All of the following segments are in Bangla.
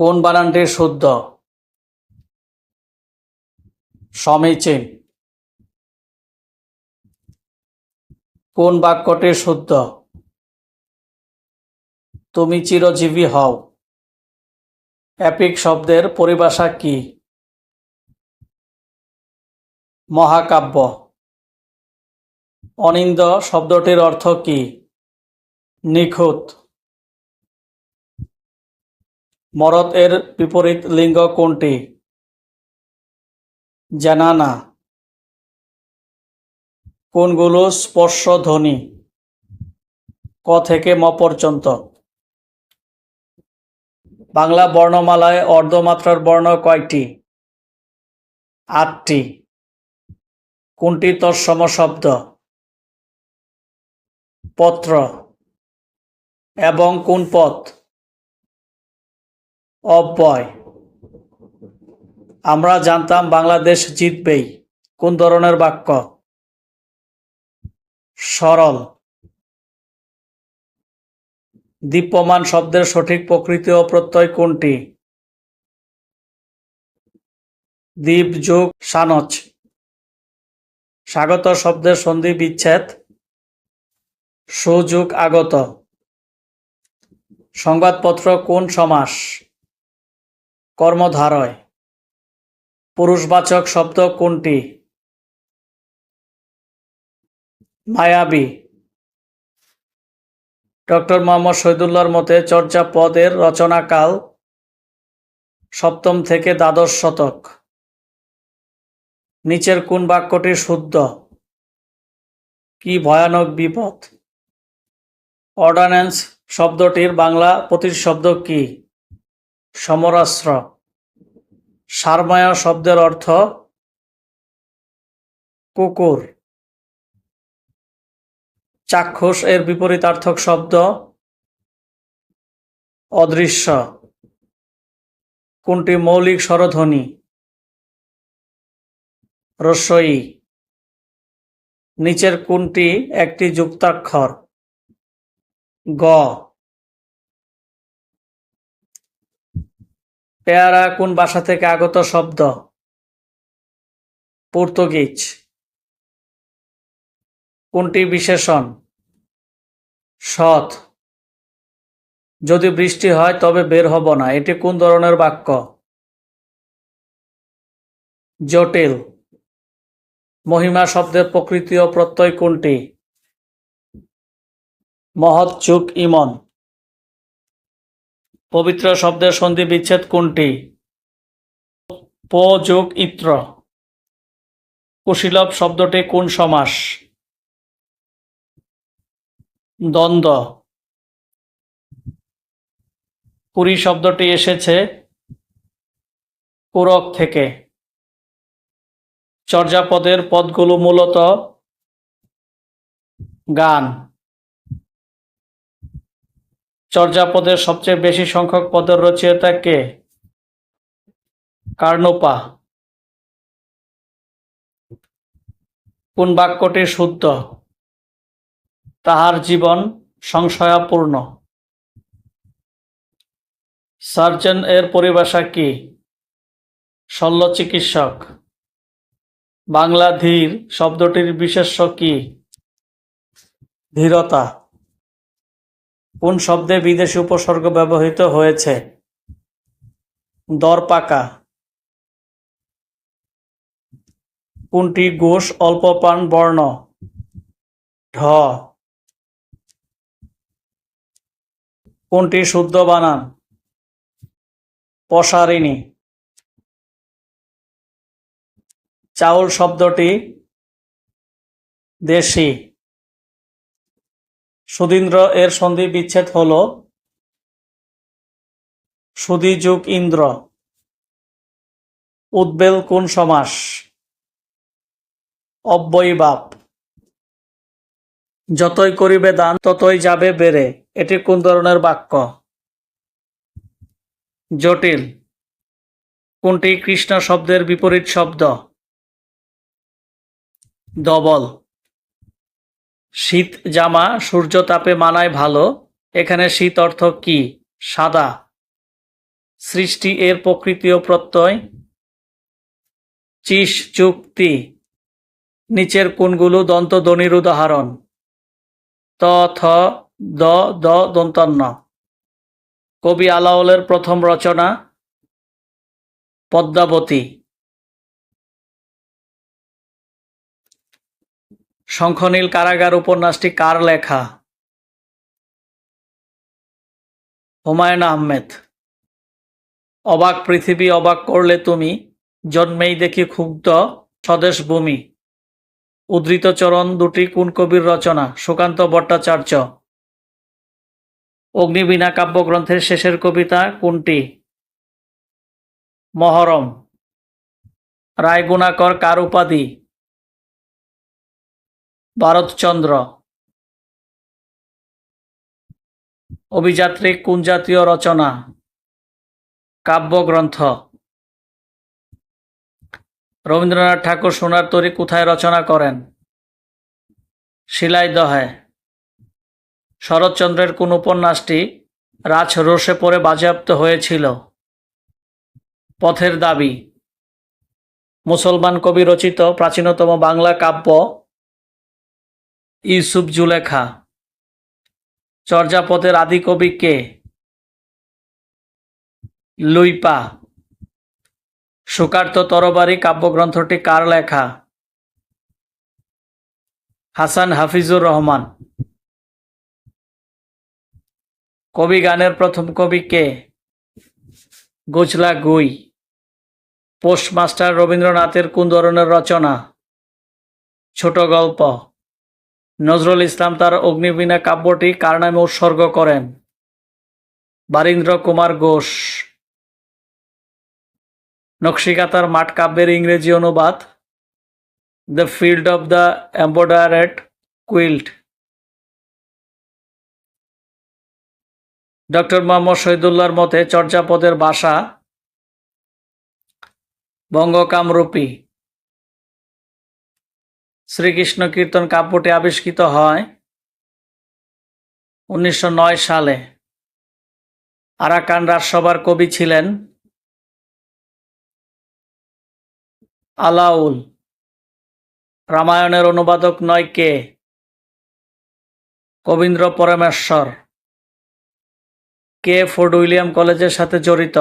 কোন বানানটি শুদ্ধ? সমীচীন কোন বাক্যটি শুদ্ধ? তুমি চিরজীবী হও। অ্যাপিক শব্দের পরিভাষা কি? মহাকাব্য। অনিন্দ শব্দটির অর্থ কি? নিখুঁত। মরদ এর বিপরীত লিঙ্গ কোনটি? জানানা। কোনগুলো স্পর্শ ধ্বনি ক থেকে ম পর্যন্ত। বাংলা বর্ণমালায় অর্ধমাত্রার বর্ণ কয়টি? আটটি। কোনটি তৎসম শব্দ পত্র। এবং কোন পথ? অব্যয়। আমরা জানতাম বাংলাদেশ জিতবেই। কোন ধরনের বাক্য? সরল। দীপ্যমান শব্দের সঠিক প্রকৃতি ও প্রত্যয় কোনটি? দ্বীপ, যোগ সানচ স্বাগত শব্দের সন্ধি বিচ্ছেদ। সুযোগ আগত। সংবাদপত্র কোন সমাস? কর্মধারয়। পুরুষবাচক শব্দ কোনটি? মায়াবী। ডক্টর মোহাম্মদ শহীদুল্লাহর মতে চর্যাপদের রচনাকাল সপ্তম থেকে দ্বাদশ শতক। নিচের কোন বাক্যটি শুদ্ধ? কি ভয়ানক বিপদ? অর্ডান্যান্স শব্দটির বাংলা প্রতিশব্দ কি? সমরাস্ত্র। সারমায়া শব্দের অর্থ কুকুর। চাক্ষুষ এর বিপরীতার্থক শব্দ অদৃশ্য। কোনটি মৌলিক স্বরধ্বনি? রস্বই নিচের কোনটি একটি যুক্তাক্ষর? গ। পেয়ারা কোন ভাষা থেকে আগত শব্দ? পর্তুগিজ। কোনটি বিশেষণ? সৎ। যদি বৃষ্টি হয় তবে বের হব না। এটি কোন ধরনের বাক্য? জটিল। মহিমা শব্দের প্রকৃতি ও প্রত্যয় কোনটি? মহৎ চুক ইমন। পবিত্র শব্দের সন্ধি বিচ্ছেদ কোনটি? প যোগ ইত্র কুশীলভ শব্দটি কোন সমাস? দ্বন্দ্ব। পুরী শব্দটি এসেছে পুরক থেকে। চর্যাপদের পদগুলো মূলত গান। চর্যাপদের সবচেয়ে বেশি সংখ্যক পদের রচয়িতা কে? কার্নোপা। কোন বাক্যটি শুদ্ধ? তাহার জীবন সংশয়াপূর্ণ। সার্জন এর পরিভাষা কি? শল্য চিকিৎসক বাংলা ধীর শব্দটির বিশেষ্য কি? ধীরতা। কোন শব্দে বিদেশি উপসর্গ ব্যবহৃত হয়েছে? দরপাকা কোনটি ঘোষ অল্পপান বর্ণ? ঢ। কোনটি শুদ্ধ বানান? পসারিণী চাউল শব্দটি দেশি। সুধীন্দ্র এর সন্ধি বিচ্ছেদ হল সুধি যুগ ইন্দ্র, উদ্বেল কোন সমাস, অব্যয়ী বাপ। যতই করিবে দান, ততই যাবে বেড়ে, এটি কোন ধরনের বাক্য? জটিল। কোনটি কৃষ্ণ শব্দের বিপরীত শব্দ? ডবল শীত জামা, সূর্য তাপে মানায় ভালো। এখানে শীত অর্থ কি? সাদা। সৃষ্টি এর প্রকৃতি ও প্রত্যয়। চিস চুক্তি। নিচের কোনগুলো দন্ত দন্তধ্বনির উদাহরণ। ত, থ, দ দ, দন্তন্য। কবি আলাওলের প্রথম রচনা, পদ্মাবতী। শঙ্খনীল কারাগার উপন্যাসটি কার লেখা? হুমায়ুন আহমেদ। অবাক পৃথিবী অবাক করলে তুমি, জন্মেই দেখি ক্ষুব্ধ স্বদেশ ভূমি। উদ্ধৃত চরণ দুটি কোন কবির রচনা? সুকান্ত ভট্টাচার্য। অগ্নিবীণা কাব্যগ্রন্থের শেষের কবিতা কোনটি? মহরম। রায়গুণাকর কার উপাধি? ভারতচন্দ্র। অভিযাত্রী কোন জাতীয় রচনা? কাব্যগ্রন্থ। রবীন্দ্রনাথ ঠাকুর সোনার তরী কোথায় রচনা করেন? শিলাইদহে। শরৎচন্দ্রের কোন উপন্যাসটি রাজ রোষে পড়ে বাজেয়াপ্ত হয়েছিল? পথের দাবি। মুসলমান কবি রচিত প্রাচীনতম বাংলা কাব্য ইউসুফ জুলেখা। চর্যাপদের আদি কবি কে? লুইপা। সুকার্ত তরবারি কাব্যগ্রন্থটি কার লেখা? হাসান হাফিজুর রহমান। কবি গানের প্রথম কবি কে? গোজলা গুই। পোস্টমাস্টার রবীন্দ্রনাথের কোন ধরনের রচনা। ছোট গল্প। নজরুল ইসলাম তার অগ্নিবীণা কাব্যটি কার নামে উৎসর্গ করেন? বারীন্দ্র কুমার ঘোষ। নকশিকাতার মাঠ কাব্যের ইংরেজি অনুবাদ, the field of the embroidered quilt doctor Mohammad শহীদুল্লাহর মতে চর্যাপদের বাসা বঙ্গকামরূপী। শ্রীকৃষ্ণ কীর্তন কাব্যটি আবিষ্কৃত হয় উনিশশো নয় সালে। আরাকান রাজসভার কবি ছিলেন আলাউল। রামায়ণের অনুবাদক নয় কে? কবীন্দ্র পরমেশ্বর। কে ফোর্ড উইলিয়াম কলেজের সাথে জড়িত?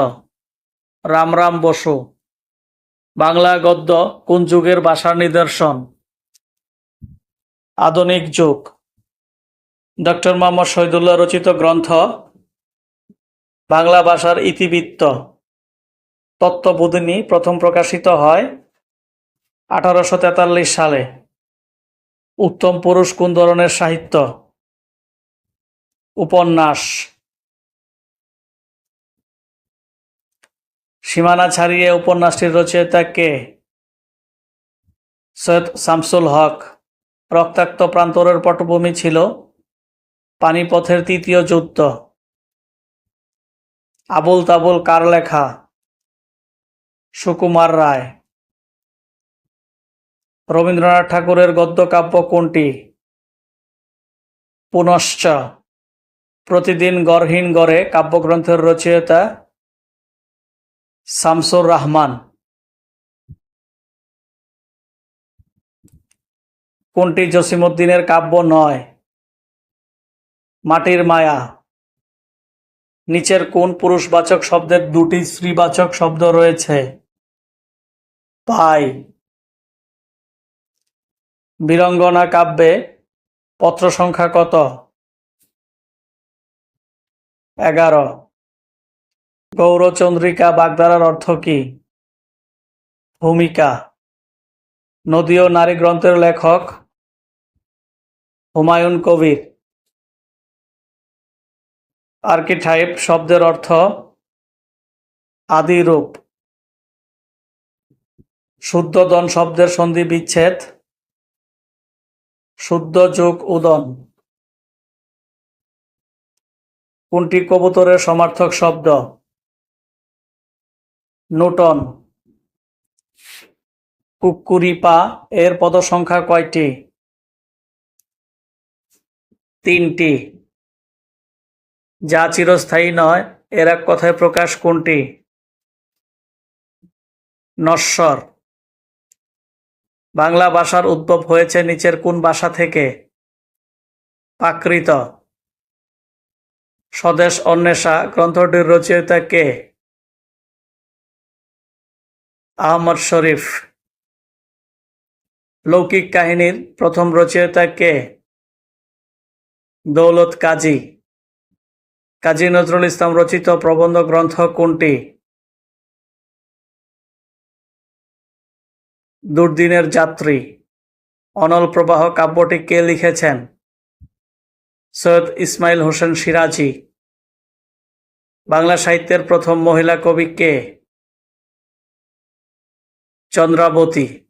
রামরাম বসু। বাংলা গদ্য কোন যুগের ভাষার নিদর্শন? আধুনিক যুগ। ডক্টর মোহাম্মদ শহীদুল্লাহ রচিত গ্রন্থ, বাংলা ভাষার ইতিবৃত্ত। তত্ত্ববোধিনী প্রথম প্রকাশিত হয় আঠারোশো তেতাল্লিশ সালে। উত্তম পুরুষ কোন ধরনের সাহিত্য? উপন্যাস। সীমানা ছাড়িয়ে উপন্যাসটির রচয়িতা কে? সৈয়দ শামসুল হক। রক্তাক্ত প্রান্তরের পটভূমি ছিল পানিপথের তৃতীয় যুদ্ধ। আবুল তাবুল কার লেখা সুকুমার রায়। রবীন্দ্রনাথ ঠাকুরের গদ্যকাব্য কোনটি? পুনশ্চ। প্রতিদিন গড়হীন গড়ে কাব্যগ্রন্থের রচয়িতা শামসুর রহমান। কোনটি জসিমুদ্দিনের কাব্য নয়? মাটির মায়া। নিচের কোন পুরুষবাচক শব্দের দুটি স্ত্রীবাচক শব্দ রয়েছে? পাই। বীরঙ্গনা কাব্যে পত্র সংখ্যা কত? এগারো। গৌরচন্দ্রিকা বাগদারার অর্থ কি? ভূমিকা। নদী ও নারী গ্রন্থের লেখক হুমায়ুন কবির। আর্কিটাইপ শব্দের অর্থ আদি রূপ। শুদ্ধোদন শব্দের সন্ধি বিচ্ছেদ। শুদ্ধ যোগ উদন। কোনটি কবুতরের সমার্থক শব্দ? নূটন কুকুরিপা এর পদসংখ্যা কয়টি? তিনটি। যা চিরস্থায়ী নয়, এর কথায় প্রকাশ কোনটি? নশ্বর। বাংলা ভাষার উদ্ভব হয়েছে নিচের কোন ভাষা থেকে? প্রাকৃত স্বদেশ অন্বেষা গ্রন্থটির রচয়িতা কে? আহমদ শরীফ। লৌকিক কাহিনীর প্রথম রচয়িতা কে? দৌলত কাজী। কাজী নজরুল ইসলাম রচিত প্রবন্ধ গ্রন্থ কোনটি? দুর্দিনের যাত্রী। অনল প্রবাহ কাব্যটি কে লিখেছেন? সৈয়দ ইসমাইল হোসেন সিরাজি। বাংলা সাহিত্যের প্রথম মহিলা কবি কে? চন্দ্রাবতী।